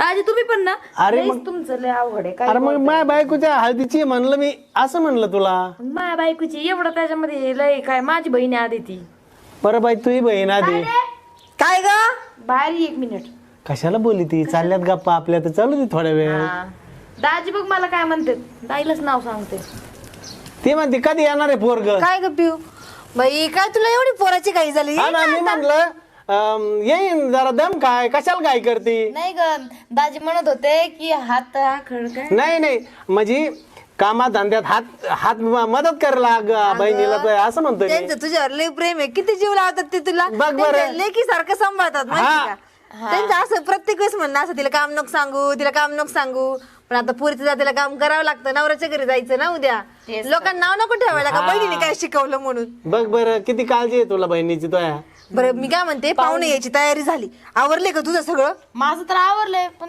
दाजी तुम्ही पण ना. अरे लईच मग- तुमचं लय अवघड आहे काय अरे मग माझ्या बायकोच्या हळदीची म्हणलं मी असं म्हणलं तुला. माझ्या बायकोची एवढं त्याच्यामध्ये लय काय माझी बहीण आहे आधी ती. बरं बाई तुही बहीण आधी. काय ग? बाहेर ये एक मिनिट. कशाला बोली ती? चालल्यात गप्पा आपल्या तर चालू दे थोड्या वेळ. हा. दाजी बघ मला काय म्हणते. दाईलाच नाव सांगते. ती म्हणते कधी येणार आहे पोरग? काय ग पिऊ? बाई काय तुला एवढी पोराची काही झाली? हा ना मी म्हणलं अं, येईन जरा दम काय? कशाला काय करते? नाही ग दाजी म्हणत होते की हात काय? नाही नाही. म्हणजे कामात धंद्यात हात हात म- मदत करायला ग- बहिणीला तर असं म्हणतोय मी. त्यांचं तुझ्यावर लय प्रेम आहे. किती जीव लावतात ते तुला? बघ बरं. लेकी सारखं सांभाळतात माहिती का? त्यांचं असं प्रत्येक वेळेस म्हणणं असं तिला काम नको सांगू तिला काम नको सांगू. पण आता पुरीचं जातीला काम करावं लागतं. नवऱ्याच्या घरी जायचं ना उद्या. लोकांना नाव नको ठेवायला का? बहिणीने काय शिकवलं म्हणून? बघ बरं किती काळजी आहे तुला बहिणीची तुया बरं मी काय म्हणते पाहुणे यायची तयारी झाली. आवरले का तुझं सगळं? माझं तर आवरलंय पण